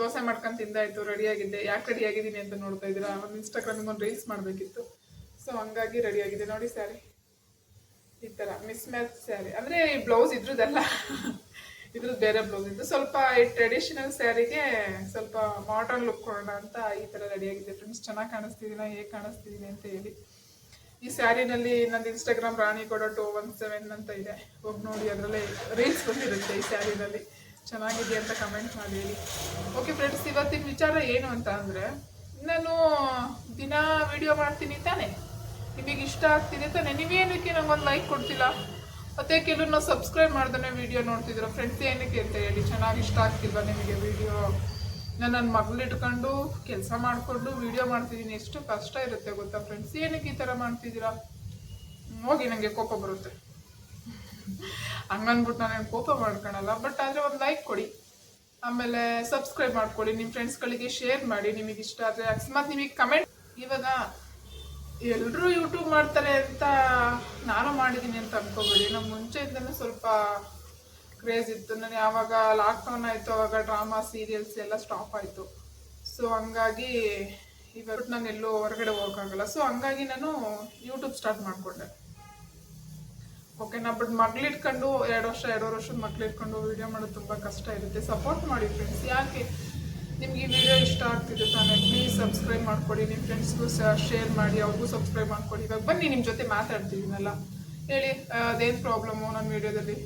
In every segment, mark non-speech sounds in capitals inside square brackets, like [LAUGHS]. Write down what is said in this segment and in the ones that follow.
ದೋಸೆ ಮಾಡ್ಕೊಂಡು ತಿಂದಾಯ್ತು ರೆಡಿ ಆಗಿದ್ದೆ. ಯಾಕೆ ರೆಡಿ ಆಗಿದ್ದೀನಿ ಅಂತ ನೋಡ್ತಾ ಇದ್ದೀರಾ? ಒಂದು ಇನ್ಸ್ಟಾಗ್ರಾಮಿಗೆ ಒಂದು ರೀಲ್ಸ್ ಮಾಡಬೇಕಿತ್ತು. ಸೊ ಹಂಗಾಗಿ ರೆಡಿ ಆಗಿದೆ ನೋಡಿ ಸ್ಯಾರಿ ಈ ಥರ ಮಿಸ್ ಮ್ಯಾಚ್ ಸ್ಯಾರಿ ಅಂದರೆ ಈ ಬ್ಲೌಸ್ ಇದ್ರದ್ದಲ್ಲ. [LAUGHS] ಇದ್ರದ್ದು ಬೇರೆ ಬ್ಲೌಸ್ ಇದ್ದು ಸ್ವಲ್ಪ ಈ ಟ್ರೆಡಿಷನಲ್ ಸ್ಯಾರಿಗೆ ಸ್ವಲ್ಪ ಮಾಡರ್ನ್ ಲುಕ್ ಕೊಡೋಣ ಅಂತ ಈ ಥರ ರೆಡಿ ಆಗಿದೆ ಫ್ರೆಂಡ್ಸ್ ಚೆನ್ನಾಗಿ ಕಾಣಿಸ್ತಿದ್ದೀನ ಹೇಗೆ ಕಾಣಿಸ್ತಿದ್ದೀನಿ ಅಂತ ಹೇಳಿ. ಈ ಸ್ಯಾರಿನಲ್ಲಿ ನಂದು ಇನ್ಸ್ಟಾಗ್ರಾಮ್ ರಾಣಿ ಕೊಡೋ ಟು ಒನ್ ಸೆವೆನ್ ಅಂತ ಇದೆ. ಹೋಗಿ ನೋಡಿ, ಅದರಲ್ಲೇ ರೀಲ್ಸ್ ಬಂದಿರುತ್ತೆ ಈ ಸ್ಯಾರಿನಲ್ಲಿ ಚೆನ್ನಾಗಿದೆ ಅಂತ ಕಮೆಂಟ್ ಮಾಡಿ ಹೇಳಿ ಓಕೆ ಫ್ರೆಂಡ್ಸ್ ಇವತ್ತಿನ ವಿಚಾರ ಏನು ಅಂತ ಅಂದರೆ, ನಾನು ದಿನ ವಿಡಿಯೋ ಮಾಡ್ತೀನಿ ತಾನೆ. ನಿಮಗೆ ಇಷ್ಟ ಆಗ್ತಿದೆ ತಾನೆ? ನೀವೇನಕ್ಕೆ ನಂಗೊಂದು ಲೈಕ್ ಕೊಡ್ತಿಲ್ಲ ಮತ್ತೆ ಕೆಲವ್ರು ನಾವು ಸಬ್ಸ್ಕ್ರೈಬ್ ಮಾಡ್ದೇ ವಿಡಿಯೋ ನೋಡ್ತಿದ್ರು. ಫ್ರೆಂಡ್ಸ್ ಏನಕ್ಕೆ ಅಂತ ಹೇಳಿ, ಚೆನ್ನಾಗಿ ಇಷ್ಟ ಆಗ್ತಿಲ್ವಾ ನಿಮಗೆ ವಿಡಿಯೋ ನಾನು ನನ್ನ ಮಗಳು ಇಟ್ಕೊಂಡು ಕೆಲಸ ಮಾಡಿಕೊಂಡು ವಿಡಿಯೋ ಮಾಡ್ತಿದ್ದೀನಿ ಎಷ್ಟು ಕಷ್ಟ ಇರುತ್ತೆ ಗೊತ್ತಾ ಫ್ರೆಂಡ್ಸ್ ಏನಕ್ಕೆ ಈ ಥರ ಮಾಡ್ತಿದ್ದೀರಾ ಹೋಗಿ ನನಗೆ ಕೋಪ ಬರುತ್ತೆ. ಹಂಗನ್ಬಿಟ್ಟು ನಾನು ಕೋಪ ಮಾಡ್ಕೊಳಲ್ಲ. ಬಟ್ ಆದರೆ ಒಂದು ಲೈಕ್ ಕೊಡಿ. ಆಮೇಲೆ ಸಬ್ಸ್ಕ್ರೈಬ್ ಮಾಡ್ಕೊಳ್ಳಿ ನಿಮ್ಮ ಫ್ರೆಂಡ್ಸ್ಗಳಿಗೆ ಶೇರ್ ಮಾಡಿ. ನಿಮಗೆ ಇಷ್ಟ ಆದರೆ ಅಕಸ್ಮಾತ್ ನಿಮಗೆ ಕಮೆಂಟ್ ಇವಾಗ ಎಲ್ಲರೂ ಯೂಟ್ಯೂಬ್ ಮಾಡ್ತಾರೆ ಅಂತ ನಾನು ಮಾಡಿದ್ದೀನಿ ಅಂತ ಅನ್ಕೋಬೇಡಿ. ನಮ್ಮ ಮುಂಚೆಯಿಂದನೂ ಸ್ವಲ್ಪ ಕ್ರೇಜ್ ಇತ್ತು. ನಾನು ಯಾವಾಗ ಲಾಕ್ಡೌನ್ ಆಯಿತು, ಅವಾಗ ಡ್ರಾಮಾ ಸೀರಿಯಲ್ಸ್ ಎಲ್ಲ ಸ್ಟಾಪ್ ಆಯಿತು. ಸೊ ಹಂಗಾಗಿ ಇವಾಗ ನಾನು ಎಲ್ಲೂ ಹೊರಗಡೆ ಹೋಗೋಕ್ಕಾಗಲ್ಲ. ಸೊ ಹಂಗಾಗಿ ನಾನು ಯೂಟ್ಯೂಬ್ ಸ್ಟಾರ್ಟ್ ಮಾಡಿಕೊಂಡೆ. ಓಕೆನಾ ಬಟ್ ಮಗಳಿಟ್ಕೊಂಡು ಎರಡು ವರ್ಷ ಎರಡು ವರ್ಷದ ಮಕ್ಳಿಟ್ಕೊಂಡು ವೀಡಿಯೋ ಮಾಡೋದು ತುಂಬ ಕಷ್ಟ ಇರುತ್ತೆ. ಸಪೋರ್ಟ್ ಮಾಡಿ ಫ್ರೆಂಡ್ಸ್ ಯಾಕೆ? ನಿಮ್ಗೆ ಈ ವಿಡಿಯೋ ಇಷ್ಟ ಆಗ್ತಿದೆ ತಾನೇ? ಪ್ಲೀಸ್ ಸಬ್ಸ್ಕ್ರೈಬ್ ಮಾಡ್ಕೊಡಿ. ನಿಮ್ಮ ಫ್ರೆಂಡ್ಸ್ಗೂ ಶೇರ್ ಮಾಡಿ. ಅವ್ರಿಗೂ ಸಬ್ಸ್ಕ್ರೈಬ್ ಮಾಡ್ಕೊಡಿ. ಇವಾಗ ಬನ್ನಿ ನಿಮ್ಮ ಜೊತೆ ಮಾತಾಡ್ತಿದ್ದೀನಲ್ಲ ಹೇಳಿ ಅದೇನು ಪ್ರಾಬ್ಲಮ್ಮು ನನ್ನ ವಿಡಿಯೋದಲ್ಲಿ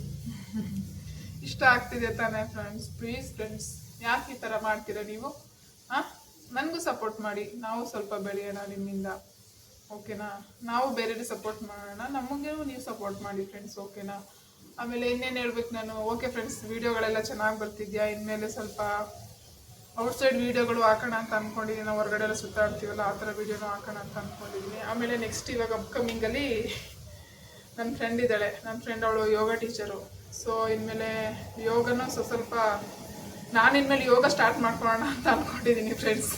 ಇಷ್ಟ ಆಗ್ತಿದೆ ತಾನೇ ಫ್ರೆಂಡ್ಸ್ ಪ್ಲೀಸ್ ಫ್ರೆಂಡ್ಸ್ ಯಾಕೆ ಈ ಥರ ಮಾಡ್ತೀರಾ ನೀವು? ಹಾಂ ನನಗೂ ಸಪೋರ್ಟ್ ಮಾಡಿ. ನಾವು ಸ್ವಲ್ಪ ಬೆಳೆಯೋಣ ನಿಮ್ಮಿಂದ. ಓಕೆನಾ? ನಾವು ಬೇರೆಯವ್ರಿಗೆ ಸಪೋರ್ಟ್ ಮಾಡೋಣ. ನಮಗೆ ನೀವು ಸಪೋರ್ಟ್ ಮಾಡಿ ಫ್ರೆಂಡ್ಸ್ ಓಕೆನಾ? ಆಮೇಲೆ ಇನ್ನೇನು ಹೇಳ್ಬೇಕು ನಾನು? ಓಕೆ ಫ್ರೆಂಡ್ಸ್ ವೀಡಿಯೋಗಳೆಲ್ಲ ಚೆನ್ನಾಗಿ ಬರ್ತಿದ್ಯಾ? ಇನ್ಮೇಲೆ ಸ್ವಲ್ಪ ಔಟ್ಸೈಡ್ ವೀಡಿಯೋಗಳು ಹಾಕೋಣ ಅಂತ ಅಂದ್ಕೊಂಡಿದ್ದೀನಿ ನಾವು ಹೊರಗಡೆ ಎಲ್ಲ ಸುತ್ತಾಡ್ತೀವಲ್ಲ, ಆ ಥರ ವೀಡಿಯೋನು ಹಾಕೋಣ ಅಂತ ಅಂದ್ಕೊಂಡಿದ್ದೀನಿ ಆಮೇಲೆ ನೆಕ್ಸ್ಟ್ ಇವಾಗ ಅಪ್ಕಮಿಂಗಲ್ಲಿ ನನ್ನ ಫ್ರೆಂಡ್ ಇದ್ದಾಳೆ. ನನ್ನ ಫ್ರೆಂಡ್ ಅವಳು ಯೋಗ ಟೀಚರು ಸೊ ಇನ್ಮೇಲೆ ಯೋಗನೂ ಸ್ವಲ್ಪ ಸ್ವಲ್ಪ ನಾನು ಇನ್ಮೇಲೆ ಯೋಗ ಸ್ಟಾರ್ಟ್ ಮಾಡ್ಕೊಳ್ಳೋಣ ಅಂತ ಅಂದ್ಕೊಂಡಿದ್ದೀನಿ ಫ್ರೆಂಡ್ಸ್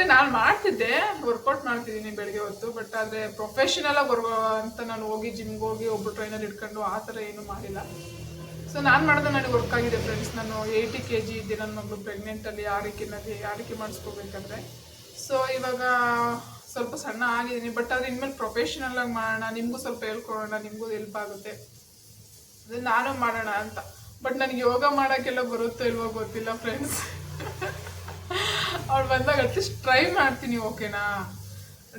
ಅಂದರೆ ನಾನು ಮಾಡ್ತಿದ್ದೆ ವರ್ಕೌಟ್ ಮಾಡ್ತಿದ್ದೀನಿ ಬೆಳಗ್ಗೆ ಹೊತ್ತು ಬಟ್ ಆದರೆ ಪ್ರೊಫೆಷನಲ್ ಆಗಿ ವರ್ಗ ಅಂತ ನಾನು ಹೋಗಿ ಜಿಮ್ಗೆ ಹೋಗಿ ಒಬ್ಬರು ಟ್ರೈನರ್ ಇಟ್ಕೊಂಡು ಆ ಥರ ಏನೂ ಮಾಡಿಲ್ಲ. ಸೊ ನಾನು ಮಾಡೋದು ನನಗೆ ವರ್ಕ್ ಆಗಿದೆ ಫ್ರೆಂಡ್ಸ್ ನಾನು ಏಯ್ಟಿ ಕೆ ಜಿ ಇದ್ದೆ ನನ್ನ ಮಗಳು ಪ್ರೆಗ್ನೆಂಟಲ್ಲಿ ಆರೈಕೆನಲ್ಲಿ ಆರೈಕೆ ಮಾಡಿಸ್ಕೋಬೇಕಾದ್ರೆ. ಸೊ ಇವಾಗ ಸ್ವಲ್ಪ ಸಣ್ಣ ಆಗಿದ್ದೀನಿ ಬಟ್ ಆದರೆ ಇನ್ಮೇಲೆ ಪ್ರೊಫೆಷನಲ್ ಆಗಿ ಮಾಡೋಣ, ನಿಮಗೂ ಸ್ವಲ್ಪ ಹೇಳ್ಕೊಡೋಣ, ನಿಮಗೂ ಹೆಲ್ಪ್ ಆಗುತ್ತೆ. ನಾನು ಮಾಡೋಣ ಅಂತ. ಬಟ್ ನನಗೆ ಯೋಗ ಮಾಡೋಕ್ಕೆಲ್ಲ ಬರುತ್ತೋ ಇಲ್ವೋ ಗೊತ್ತಿಲ್ಲ ಫ್ರೆಂಡ್ಸ್ [LAUGHS] ಅವ್ಳು ಬಂದಾಗ ಅಟ್ಲೀಸ್ಟ್ ಟ್ರೈ ಮಾಡ್ತೀನಿ ಓಕೆನಾ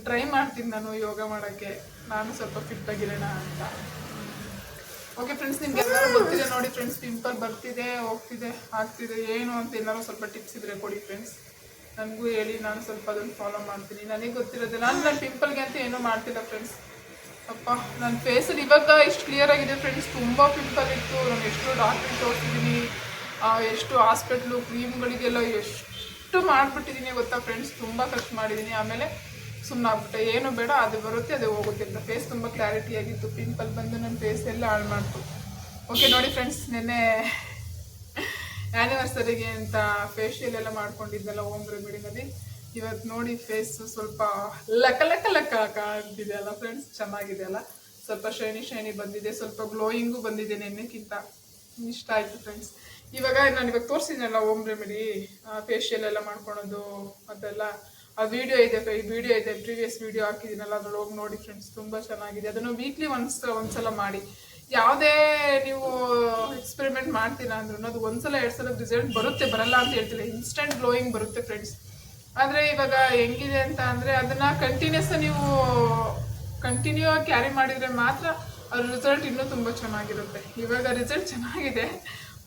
ಟ್ರೈ ಮಾಡ್ತೀನಿ ನಾನು ಯೋಗ ಮಾಡೋಕ್ಕೆ. ನಾನು ಸ್ವಲ್ಪ ಫಿಟ್ ಆಗಿರೋಣ ಅಂತ. ಓಕೆ ಫ್ರೆಂಡ್ಸ್ ನಿಮ್ಗೆ ಎಲ್ಲರೂ ಗೊತ್ತಿದೆ ನೋಡಿ ಫ್ರೆಂಡ್ಸ್ ಪಿಂಪಲ್ ಬರ್ತಿದೆ ಹೋಗ್ತಿದೆ ಆಗ್ತಿದೆ ಏನು ಅಂತ ಏನಾದ್ರು ಸ್ವಲ್ಪ ಟಿಪ್ಸ್ ಇದ್ರೆ ಕೊಡಿ ಫ್ರೆಂಡ್ಸ್ ನನಗೂ ಹೇಳಿ ನಾನು ಸ್ವಲ್ಪ ಅದನ್ನು ಫಾಲೋ ಮಾಡ್ತೀನಿ. ನನಗೆ ಗೊತ್ತಿರೋದು ನಾನು ನನ್ನ ಪಿಂಪಲ್ಗೆ ಅಂತ ಏನೂ ಮಾಡ್ತಿಲ್ಲ ಫ್ರೆಂಡ್ಸ್ ಅಪ್ಪ ನನ್ನ ಫೇಸಲ್ಲಿ ಇವಾಗ ಇಷ್ಟು ಕ್ಲಿಯರ್ ಆಗಿದೆ ಫ್ರೆಂಡ್ಸ್ ತುಂಬ ಪಿಂಪಲ್ ಇತ್ತು. ನಾನು ಎಷ್ಟು ಡಾಕ್ಟ್ರಿಗೆ ತೋರಿಸಿದ್ದೀನಿ. ಎಷ್ಟು ಹಾಸ್ಪಿಟ್ಲು ಕ್ರೀಮ್ಗಳಿಗೆಲ್ಲ ಎಷ್ಟು ಮಾಡಿಬಿಟ್ಟಿದ್ದೀನಿ ಗೊತ್ತಾ ಫ್ರೆಂಡ್ಸ್ ತುಂಬ ಖರ್ಚು ಮಾಡಿದ್ದೀನಿ ಆಮೇಲೆ ಸುಮ್ಮನೆ ಆಗ್ಬಿಟ್ಟೆ ಏನು ಬೇಡ, ಅದು ಬರುತ್ತೆ, ಅದು ಹೋಗುತ್ತೆ ಅಂತ. ಫೇಸ್ ತುಂಬ ಕ್ಲಾರಿಟಿ ಆಗಿತ್ತು. ಪಿಂಪಲ್ ಬಂದು ನನ್ನ ಫೇಸ್ ಎಲ್ಲ ಹಾಳು ಮಾಡ್ತು. ಓಕೆ ನೋಡಿ ಫ್ರೆಂಡ್ಸ್ ನಿನ್ನೆ ಆ್ಯನಿವರ್ಸರಿಗೆ ಅಂತ ಫೇಶಿಯಲ್ ಎಲ್ಲ ಮಾಡ್ಕೊಂಡಿದ್ದೆಲ್ಲ ಓಮ್ ರೆಮಿಡಿನಲ್ಲಿ ಇವತ್ತು ನೋಡಿ ಫೇಸ್ ಸ್ವಲ್ಪ ಲಕ ಲಕ ಲಕ್ಕ ಕಾಣ್ತಿದೆ ಅಲ್ಲ ಫ್ರೆಂಡ್ಸ್ ಚೆನ್ನಾಗಿದೆ ಅಲ್ಲ? ಸ್ವಲ್ಪ ಶೈನಿ ಶೈನಿ ಬಂದಿದೆ. ಸ್ವಲ್ಪ ಗ್ಲೋಯಿಂಗು ಬಂದಿದೆ ನೆನ್ನೆಕ್ಕಿಂತ. ಇಷ್ಟ ಆಯಿತು ಫ್ರೆಂಡ್ಸ್ ಇವಾಗ ನಾನು ಇವಾಗ ತೋರಿಸಿದ್ನಲ್ಲ ಓಮ್ ರೆಮಿಡಿ ಫೇಶಿಯಲ್ ಎಲ್ಲ ಮಾಡ್ಕೊಳೋದು ಅದೆಲ್ಲ ಆ ವಿಡಿಯೋ ಇದೆ ವಿಡಿಯೋ ಇದೆ ಪ್ರೀವಿಯಸ್ ವಿಡಿಯೋ ಹಾಕಿದ್ದೀನಲ್ಲ, ಅದ್ರಲ್ಲಿ ಹೋಗಿ ನೋಡಿ ಫ್ರೆಂಡ್ಸ್ ತುಂಬ ಚೆನ್ನಾಗಿದೆ. ಅದನ್ನು ವೀಕ್ಲಿ ಒನ್ಸ್ ಒಂದ್ಸಲ ಮಾಡಿ. ಯಾವುದೇ ನೀವು ಎಕ್ಸ್ಪೆರಿಮೆಂಟ್ ಮಾಡ್ತೀರಾ ಅಂದ್ರೂ ಅದು ಒಂದ್ಸಲ, ಎರಡು ಸಲ ರಿಸಲ್ಟ್ ಬರುತ್ತೆ, ಬರಲ್ಲ ಅಂತ ಹೇಳ್ತಿಲ್ಲ. ಇನ್ಸ್ಟೆಂಟ್ ಗ್ಲೋಯಿಂಗ್ ಬರುತ್ತೆ ಫ್ರೆಂಡ್ಸ್ ಆದರೆ ಇವಾಗ ಹೆಂಗಿದೆ ಅಂತ ಅಂದರೆ ಅದನ್ನು ಕಂಟಿನ್ಯೂಸ್ ನೀವು ಕಂಟಿನ್ಯೂ ಆಗಿ ಕ್ಯಾರಿ ಮಾಡಿದರೆ ಮಾತ್ರ ಅದ್ರ ರಿಸಲ್ಟ್ ಇನ್ನೂ ತುಂಬ ಚೆನ್ನಾಗಿರುತ್ತೆ. ಇವಾಗ ರಿಸಲ್ಟ್ ಚೆನ್ನಾಗಿದೆ.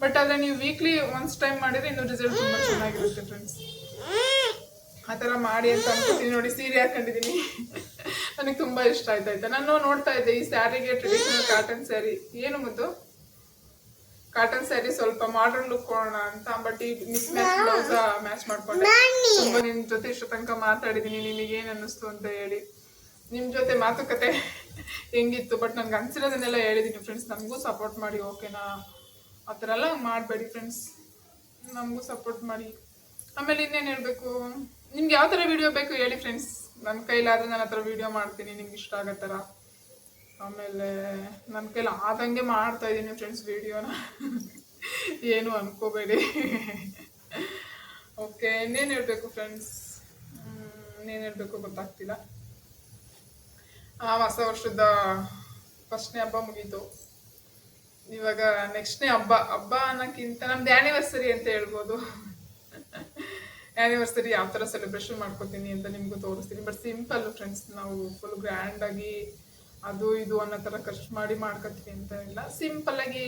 ಬಟ್ ಆದರೆ ನೀವು ವೀಕ್ಲಿ ಒನ್ಸ್ ಟೈಮ್ ಮಾಡಿದರೆ ಇನ್ನೂ ರಿಸಲ್ಟ್ ತುಂಬ ಚೆನ್ನಾಗಿರುತ್ತೆ ಫ್ರೆಂಡ್ಸ್ ಆ ಥರ ಮಾಡಿ ಅಂತ ಅನ್ಕೋತೀನಿ ನೋಡಿ, ಸೀರೆ ಹಾಕೊಂಡಿದ್ದೀನಿ. ನನಗೆ ತುಂಬ ಇಷ್ಟ ಆಯ್ತು, ಆಯ್ತಾ? ನಾನು ನೋಡ್ತಾ ಇದ್ದೆ ಈ ಸ್ಯಾರಿಗೆ ಟ್ರೆಡಿಷನಲ್ ಕಾಟನ್ ಸ್ಯಾರಿ ಏನು ಮುದ್ದು? ಕಾಟನ್ ಸ್ಯಾರಿ ಸ್ವಲ್ಪ ಮಾಡರ್ನ್ ಲುಕ್ ಕೊಡೋಣ ಅಂತ ಬಟ್ ಈ ಮಿಸ್ ಮ್ಯಾಚ್ ಬ್ಲೌಸ್ ಮ್ಯಾಚ್ ಮಾಡ್ಕೊಂಡೆ. ತುಂಬ ನಿಮ್ ಜೊತೆ ಇಷ್ಟ ತನಕ ಮಾತಾಡಿದೀನಿ ನಿಮಗೆ ಏನ್ ಅನ್ನಿಸ್ತು ಅಂತ ಹೇಳಿ. ನಿಮ್ ಜೊತೆ ಮಾತುಕತೆ ಹೆಂಗಿತ್ತು? ಬಟ್ ನನ್ಗೆ ಅನ್ಸಿರೋದನ್ನೆಲ್ಲ ಹೇಳಿದೀನಿ ಫ್ರೆಂಡ್ಸ್ ನಮಗೂ ಸಪೋರ್ಟ್ ಮಾಡಿ ಓಕೆನಾ ಆ ಥರ ಎಲ್ಲ ಮಾಡಬೇಡಿ ಫ್ರೆಂಡ್ಸ್ ನಮಗೂ ಸಪೋರ್ಟ್ ಮಾಡಿ. ಆಮೇಲೆ ಇನ್ನೇನು ಹೇಳಬೇಕು? ನಿಮ್ಗೆ ಯಾವ ಥರ ವಿಡಿಯೋ ಬೇಕು ಹೇಳಿ ಫ್ರೆಂಡ್ಸ್ ನನ್ನ ಕೈಲಾದರೆ ನಾನು ಹತ್ರ ವೀಡಿಯೋ ಮಾಡ್ತೀನಿ, ನಿಮ್ಗೆ ಇಷ್ಟ ಆಗೋ ಥರ. ಆಮೇಲೆ ನನ್ನ ಕೈಲಿ ಆದಂಗೆ ಮಾಡ್ತಾ ಇದ್ದೀನಿ ಫ್ರೆಂಡ್ಸ್ ವಿಡಿಯೋನ ಏನು ಅನ್ಕೋಬೇಡಿ. ಓಕೆ ಇನ್ನೇನು ಹೇಳಬೇಕು ಫ್ರೆಂಡ್ಸ್ ಇನ್ನೇನು ಹೇಳಬೇಕು ಗೊತ್ತಾಗ್ತಿಲ್ಲ. ಆ ಹೊಸ ವರ್ಷದ ಫಸ್ಟ್ನೇ ಹಬ್ಬ ಮುಗೀತು. ಇವಾಗ ನೆಕ್ಸ್ಟ್ನೇ ಹಬ್ಬ ಹಬ್ಬ ಅನ್ನೋಕ್ಕಿಂತ ನಮ್ದು ಆ್ಯನಿವರ್ಸರಿ ಅಂತ ಹೇಳ್ಬೋದು. ಆ್ಯನಿವರ್ಸರಿ ಯಾವ ಥರ ಸೆಲೆಬ್ರೇಷನ್ ಮಾಡ್ಕೋತೀನಿ ಅಂತ ನಿಮಗೂ ತೋರಿಸ್ತೀನಿ. ಬಟ್ ಸಿಂಪಲ್ ಫ್ರೆಂಡ್ಸ್ ನಾವು ಫುಲ್ ಗ್ರ್ಯಾಂಡಾಗಿ ಅದು ಇದು ಅನ್ನೋ ಥರ ಖರ್ಚು ಮಾಡಿ ಮಾಡ್ಕೊತೀವಿ ಅಂತ ಇಲ್ಲ. ಸಿಂಪಲ್ಲಾಗಿ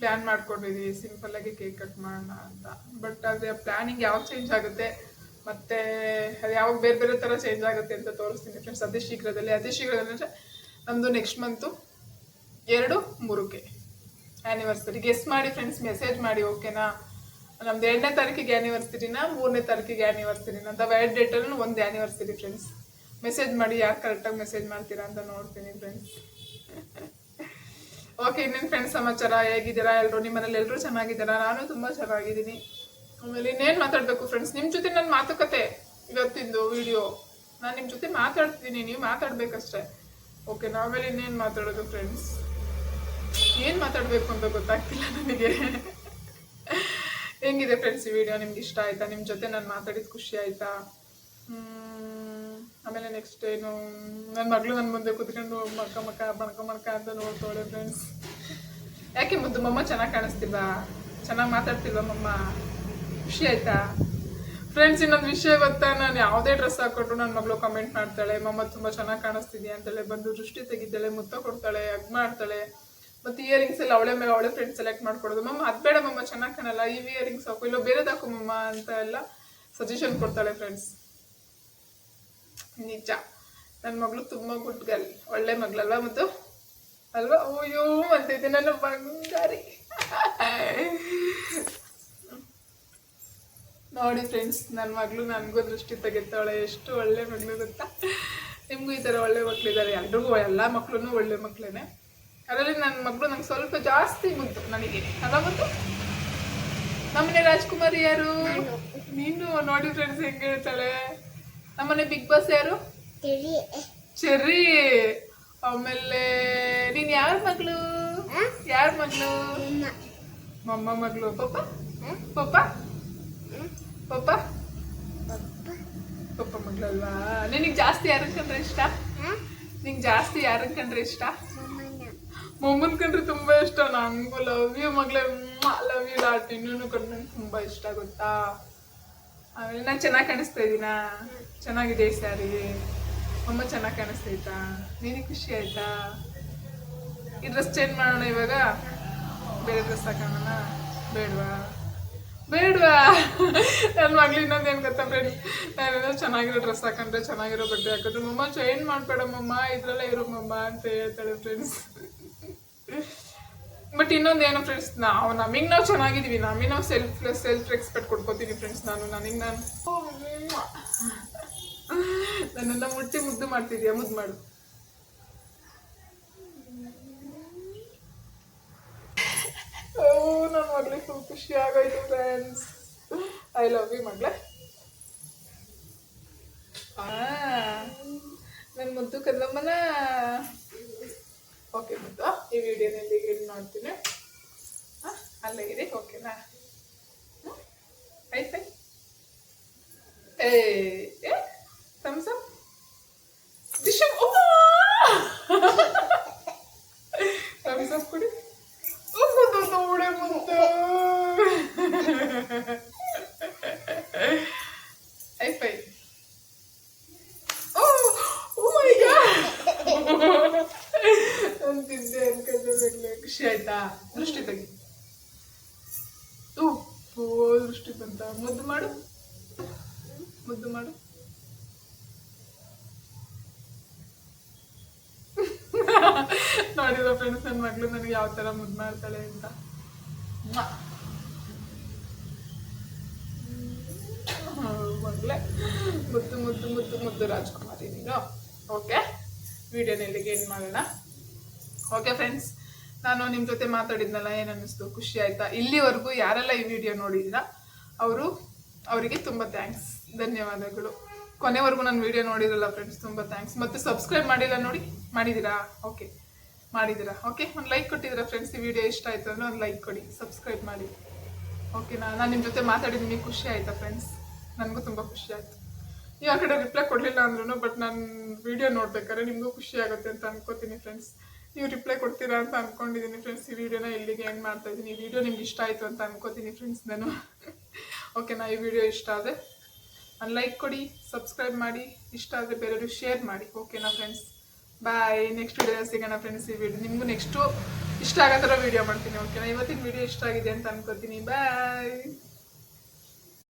ಪ್ಲ್ಯಾನ್ ಮಾಡ್ಕೊಂಡಿದ್ದೀವಿ ಸಿಂಪಲ್ಲಾಗಿ ಕೇಕ್ ಕಟ್ ಮಾಡೋಣ ಅಂತ. ಬಟ್ ಅದು ಪ್ಲ್ಯಾನಿಂಗ್ ಯಾವಾಗ ಚೇಂಜ್ ಆಗುತ್ತೆ? ಮತ್ತೆ ಅದು ಯಾವಾಗ ಬೇರೆ ಬೇರೆ ಥರ ಚೇಂಜ್ ಆಗುತ್ತೆ ಅಂತ ತೋರಿಸ್ತೀನಿ ಫ್ರೆಂಡ್ಸ್ ಅದೇ ಶೀಘ್ರದಲ್ಲಿ ಅದೇ ಶೀಘ್ರದಲ್ಲಿ ಅಂದರೆ ನಮ್ಮದು ನೆಕ್ಸ್ಟ್ ಮಂತು ಎರಡು ಮೂರಕ್ಕೆ ಆ್ಯನಿವರ್ಸರಿ ಗೆಸ್ ಮಾಡಿ ಫ್ರೆಂಡ್ಸ್ ಮೆಸೇಜ್ ಮಾಡಿ ಓಕೆನಾ ನಮ್ದು ಎರಡನೇ ತಾರೀಕಿಗೆ ಆ್ಯನಿವರ್ಸರಿನ ಮೂರನೇ ತಾರೀಕಿಗೆ ಆ್ಯನಿವರ್ಸರಿನ ಅಂತ ಎರಡು ಡೇಟಲ್ಲೂ ಒಂದು ಆ್ಯನಿವರ್ಸರಿ ಫ್ರೆಂಡ್ಸ್ ಮೆಸೇಜ್ ಮಾಡಿ ಯಾರು ಕರೆಕ್ಟಾಗಿ ಮೆಸೇಜ್ ಮಾಡ್ತೀರಾ ಅಂತ ನೋಡ್ತೀನಿ ಫ್ರೆಂಡ್ಸ್ ಓಕೆ ಇನ್ನೇನು ಫ್ರೆಂಡ್ಸ್ ಸಮಾಚಾರ? ಹೇಗಿದ್ದೀರಾ ಎಲ್ಲರೂ ನಿಮ್ಮ ಮನೇಲಿ ಎಲ್ಲರೂ ಚೆನ್ನಾಗಿದ್ದೀರಾ? ನಾನು ತುಂಬ ಚೆನ್ನಾಗಿದ್ದೀನಿ. ಆಮೇಲೆ ಇನ್ನೇನು ಮಾತಾಡಬೇಕು ಫ್ರೆಂಡ್ಸ್ ನಿಮ್ಮ ಜೊತೆ ನನ್ನ ಮಾತುಕತೆ ಇವತ್ತಿಂದು ವಿಡಿಯೋ ನಾನು ನಿಮ್ಮ ಜೊತೆ ಮಾತಾಡ್ತಿದ್ದೀನಿ ನೀವು ಮಾತಾಡಬೇಕಷ್ಟೇ. ಓಕೆ ಆಮೇಲೆ ಇನ್ನೇನು ಮಾತಾಡೋದು ಫ್ರೆಂಡ್ಸ್ ಏನು ಮಾತಾಡಬೇಕು ಅಂತ ಗೊತ್ತಾಗ್ತಿಲ್ಲ ನನಗೆ. ಹೆಂಗಿದೆ ಫ್ರೆಂಡ್ಸ್ ಈ ವಿಡಿಯೋ ನಿಮ್ಗೆ ಇಷ್ಟ ಆಯ್ತಾ? ನಿಮ್ಮ ಜೊತೆ ನಾನು ಮಾತಾಡಿದ ಖುಷಿ ಆಯ್ತಾ? ಆಮೇಲೆ ನೆಕ್ಸ್ಟ್ ಏನು? ನನ್ನ ಮಗಳು ನನ್ನ ಮುಂದೆ ಕುತ್ಕೊಂಡು ಮಕ್ಕ ಮಕ್ಕ ಬಣಕ ಮಣಕ ಅಂತ ನೋಡ್ತಾಳೆ ಫ್ರೆಂಡ್ಸ್ ಯಾಕೆ ಮುದ್ದು? ಮಮ್ಮ ಚೆನ್ನಾಗಿ ಕಾಣಿಸ್ತಿಲ್ಲ ಚೆನ್ನಾಗಿ ಮಾತಾಡ್ತಿಲ್ವಾ ಮಮ್ಮ? ಖುಷಿ ಆಯ್ತಾ? ಫ್ರೆಂಡ್ಸ್ ಇನ್ನೊಂದು ವಿಷಯ ಗೊತ್ತಾ? ನಾನು ಯಾವುದೇ ಡ್ರೆಸ್ ಹಾಕೊಂಡ್ರು ನನ್ನ ಮಗಳು ಕಮೆಂಟ್ ಮಾಡ್ತಾಳೆ, ಮಮ್ಮ, ತುಂಬ ಚೆನ್ನಾಗಿ ಕಾಣಿಸ್ತಿದ್ಯಾ? ಅಂತೇಳಿ ಬಂದು ದೃಷ್ಟಿ ತೆಗಿದ್ದಾಳೆ ಮುತ್ತ ಕೊಡ್ತಾಳೆ ಅಗ್ ಮಾಡ್ತಾಳೆ. ಮತ್ತೆ ಇಯರಿಂಗ್ಸ್ ಎಲ್ಲ ಅವಳೆ ಮೇಲೆ ಅವಳೆ ಫ್ರೆಂಡ್ ಸೆಲೆಕ್ಟ್ ಮಾಡ್ಕೊಡೋದು. ಮಮ್ಮ, ಅದು ಬೇಡ ಮಮ್ಮ, ಚೆನ್ನಾಗಿ ಕಾಣಲ್ಲ. ಈ ಇಯರಿಂಗ್ಸ್ ಹಾಕು ಇಲ್ಲ ಬೇರೆದು ಹಾಕು ಮಮ್ಮ ಅಂತ ಎಲ್ಲ ಸಜೆಷನ್ ಕೊಡ್ತಾಳೆ ಫ್ರೆಂಡ್ಸ್ ನಿಜ. ನನ್ನ ಮಗಳು ತುಂಬ ಗುಡ್ ಗರ್ಲ್ ಒಳ್ಳೆ ಮಗಳಲ್ವಾ ಮತ್ತು ಅಲ್ವಾ? ಅಯ್ಯೋ, ಅಂತಿದ್ದೆ. ನನ್ನ ಬಂಗಾರಿ. ನೋಡಿ ಫ್ರೆಂಡ್ಸ್ ನನ್ನ ಮಗಳು ನನಗೂ ದೃಷ್ಟಿ ತೆಗಿತಾಳೆ. ಎಷ್ಟು ಒಳ್ಳೆ ಮಗಳು ಗೊತ್ತಾ? ನಿಮಗೂ ಈ ಥರ ಒಳ್ಳೆ ಮಕ್ಕಳಿದ್ದಾರೆ ಎಲ್ರಿಗೂ, ಎಲ್ಲ ಮಕ್ಕಳು ಒಳ್ಳೆ ಮಕ್ಕಳೇನೆ ಅದರಲ್ಲಿ ನನ್ನ ಮಗಳು ನಂಗೆ ಸ್ವಲ್ಪ ಜಾಸ್ತಿ ಮುದ್ದು ನನಗೆ. ಅಲ್ಲ ಮುದ್ದು ನಮ್ಮನೆ ರಾಜ್ಕುಮಾರಿ ಯಾರು? ನೀನು ನೋಡಿ ಫ್ರೆಂಡ್ಸ್ ಹೆಂಗೆ ಹೇಳ್ತಾಳೆ? ನಮ್ಮನೆ ಬಿಗ್ ಬಾಸ್ ಯಾರು? ಚೆರ್ರಿ. ಆಮೇಲೆ ನೀನ್ ಯಾರ ಮಗಳು? ಯಾರ ಮಗಳು? ಮಮ್ಮ ಮಗಳು. ಪಪ್ಪ? ಪಪ್ಪ? ಪಪ್ಪ? ಪಪ್ಪ. ಮಗಳಲ್ವಾ? ನಿನಗೆ ಜಾಸ್ತಿ ಯಾರನ್ನ ಕಂಡ್ರೆ ಇಷ್ಟ? ನಿಂಗೆ ಜಾಸ್ತಿ ಯಾರನ್ನ ಕಂಡ್ರೆ ಇಷ್ಟ? ಮೊಮ್ಮನ್ ಕಂಡ್ರೆ ತುಂಬಾ ಇಷ್ಟ. ನಂಗೂ ಲವ್ ಯು ಮಗಳೇ. ಲವ್ ಯು ಲಾಟ್ ಇನ್ನೂ ಕಂಡ್ರೆ ನಂಗೆ ತುಂಬಾ ಇಷ್ಟ, ಗೊತ್ತಾ? ಆಮೇಲೆ ನಾನು ಚೆನ್ನಾಗಿ ಕಾಣಿಸ್ತಾ ಇದ್ದೀನಾ ಚೆನ್ನಾಗಿದೆ ಈ ಸ್ಯಾರಿ ಅಮ್ಮ ಚೆನ್ನಾಗಿ ಕಾಣಿಸ್ತೈತಾ ನೀನು ಖುಷಿ ಆಯ್ತಾ? ಈ ಡ್ರೆಸ್ ಚೇಂಜ್ ಮಾಡೋಣ ಇವಾಗ? ಬೇರೆ ಡ್ರೆಸ್ ಹಾಕೋಣ ಬೇಡವಾ? ಬೇಡವಾ? ನನ್ನ ಮಗ್ಳು ಇನ್ನೊಂದು ಏನು ಗೊತ್ತಾ ಬೇಡಿ ನಾನೇನೋ ಚೆನ್ನಾಗಿರೋ ಡ್ರೆಸ್ ಹಾಕೊಂಡ್ರೆ ಚೆನ್ನಾಗಿರೋ ಬಟ್ಟೆ ಹಾಕೊಂಡ್ರೆ ಮಮ್ಮ ಚೇಂಜ್ ಮಾಡ್ಬೇಡ ಮಮ್ಮ ಇದ್ರಲ್ಲೇ ಇರೋ ಮಮ್ಮ ಅಂತ ಹೇಳ್ತಾಳೆ ಫ್ರೆಂಡ್ಸ್ ಬಟ್ ಇನ್ನೊಂದು ಏನು ಫ್ರೆಂಡ್ಸ್ ನಾವು ನಮಗೆ ನಾವು ಚೆನ್ನಾಗಿದ್ದೀವಿ ನಮಗೆ ನಾವು ಸೆಲ್ಫ್ ಸೆಲ್ಫ್ ರೆಸ್ಪೆಕ್ಟ್ ಕೊಡ್ಕೋತೀವಿ ಫ್ರೆಂಡ್ಸ್ ನಾನು ನನಗೆ ನಾನು ನನ್ನೆಲ್ಲ ಮುಟ್ಟಿ ಮುದ್ದು ಮಾಡ್ತಿದ್ಯಾ? ಮುದ್ದು ಮಾಡು. ನನ್ನ ಮಗಳಿಗೆ ಫುಲ್ ಖುಷಿ ಆಗೋಯ್ತು ಫ್ರೆಂಡ್ಸ್ ಐ ಲವ್ ಯು ಮಗಳೇ. ನನ್ನ ಮುದ್ದು ಕಲ್ಲಮ್ಮನ ಓಕೆ ಮುದ್ದು ಈ ವಿಡಿಯೋನಲ್ಲಿ ಏನು ಮಾಡ್ತೀನಿ ಹಾಂ ಅಲ್ಲೇ ಇರಿ ಓಕೆನಾ ಆಯ್ತು ಏ ಏ thumbs up Disha thumbs up ಕೊಡಿ ಮುದ್ದು ಮಾಡು. ಮುದ್ದು ಮಾಡು. ನೋಡಿರೋ ಫ್ರೆಂಡ್ಸ್ ನನ್ನ ಮಗಳು ನನಗೆ ಯಾವ ಥರ ಮುದ್ದು ಮಾಡ್ತಾಳೆ ಅಂತ. ಮಗಳೇ. ಮುದ್ದು ಮುದ್ದು ಮುದ್ದು ಮುದ್ದು ರಾಜ್ಕುಮಾರಿ ನೀನು. ಓಕೆ? ವಿಡಿಯೋ ಇಲ್ಲಿಗೆ ಏನು ಮಾಡೋಣ. ಓಕೆ ಫ್ರೆಂಡ್ಸ್ ನಾನು ನಿಮ್ಮ ಜೊತೆ ಮಾತಾಡಿದ್ನಲ್ಲ ಏನು ಅನ್ನಿಸ್ತು ಖುಷಿ ಆಯ್ತಾ? ಇಲ್ಲಿವರೆಗೂ ಯಾರೆಲ್ಲ ಈ ವಿಡಿಯೋ ನೋಡಿದ್ದೀರಾ ಅವರು, ಅವರಿಗೆ ತುಂಬ ಥ್ಯಾಂಕ್ಸ್ ಧನ್ಯವಾದಗಳು. ಕೊನೆವರೆಗೂ ನಾನು ವಿಡಿಯೋ ನೋಡಿರಲ್ಲ ಫ್ರೆಂಡ್ಸ್ ತುಂಬ ಥ್ಯಾಂಕ್ಸ್ ಮತ್ತು ಸಬ್ಸ್ಕ್ರೈಬ್ ಮಾಡಿಲ್ಲ ನೋಡಿ, ಮಾಡಿದ್ದೀರಾ? ಓಕೆ ಮಾಡಿದ್ದೀರಾ? ಓಕೆ ಒಂದು ಲೈಕ್ ಕೊಟ್ಟಿದ್ದೀರಾ ಫ್ರೆಂಡ್ಸ್ ಈ ವಿಡಿಯೋ ಇಷ್ಟ ಆಯಿತು ಅಂದರೆ ಒಂದು ಲೈಕ್ ಕೊಡಿ. ಸಬ್ಸ್ಕ್ರೈಬ್ ಮಾಡಿ. ಓಕೆ ನಾನು ನಿಮ್ಮ ಜೊತೆ ಮಾತಾಡಿದ ನಿಮಗೆ ಖುಷಿ ಆಯಿತಾ ಫ್ರೆಂಡ್ಸ್ ನನಗೂ ತುಂಬ ಖುಷಿ ಆಯಿತು. ಆ ಕಡೆ ರಿಪ್ಲೈ ಕೊಡಲಿಲ್ಲ ಅಂದ್ರೂ ಬಟ್ ನಾನು ವಿಡಿಯೋ ನೋಡ್ಬೇಕಾದ್ರೆ ನಿಮಗೂ ಖುಷಿ ಆಗುತ್ತೆ ಅಂತ ಅನ್ಕೋತೀನಿ ಫ್ರೆಂಡ್ಸ್ ನೀವು ರಿಪ್ಲೈ ಕೊಡ್ತೀರಾ ಅಂತ ಅನ್ಕೊಂಡಿದ್ದೀನಿ ಫ್ರೆಂಡ್ಸ್ ಈ ವಿಡಿಯೋನ ಇಲ್ಲಿಗೆ ಎಂಡ್ ಮಾಡ್ತಾಯಿದ್ದೀನಿ ಈ ವಿಡಿಯೋ ನಿಮ್ಗೆ ಇಷ್ಟ ಆಯಿತು ಅಂತ ಅನ್ಕೋತೀನಿ ಫ್ರೆಂಡ್ಸ್ ನಾನು. ಓಕೆನಾ ಈ ವಿಡಿಯೋ ಇಷ್ಟ ಆದರೆ ಲೈಕ್ ಕೊಡಿ ಸಬ್ಸ್ಕ್ರೈಬ್ ಮಾಡಿ, ಇಷ್ಟ ಆದರೆ ಬೇರೆಯವ್ರಿಗೆ ಶೇರ್ ಮಾಡಿ. ಓಕೆನಾ ಫ್ರೆಂಡ್ಸ್ ಬಾಯ್ ನೆಕ್ಸ್ಟ್ ವಿಡಿಯೋ ಸಿಗೋಣ ಫ್ರೆಂಡ್ಸ್ ಈ ವಿಡಿಯೋ ನಿಮಗೂ ನೆಕ್ಸ್ಟು ಇಷ್ಟ ಆಗೋ ಥರ ವಿಡಿಯೋ ಮಾಡ್ತೀನಿ. ಓಕೆನಾ ಇವತ್ತಿನ ವಿಡಿಯೋ ಇಷ್ಟ ಆಗಿದೆ ಅಂತ ಅನ್ಕೋತೀನಿ. ಬಾಯ್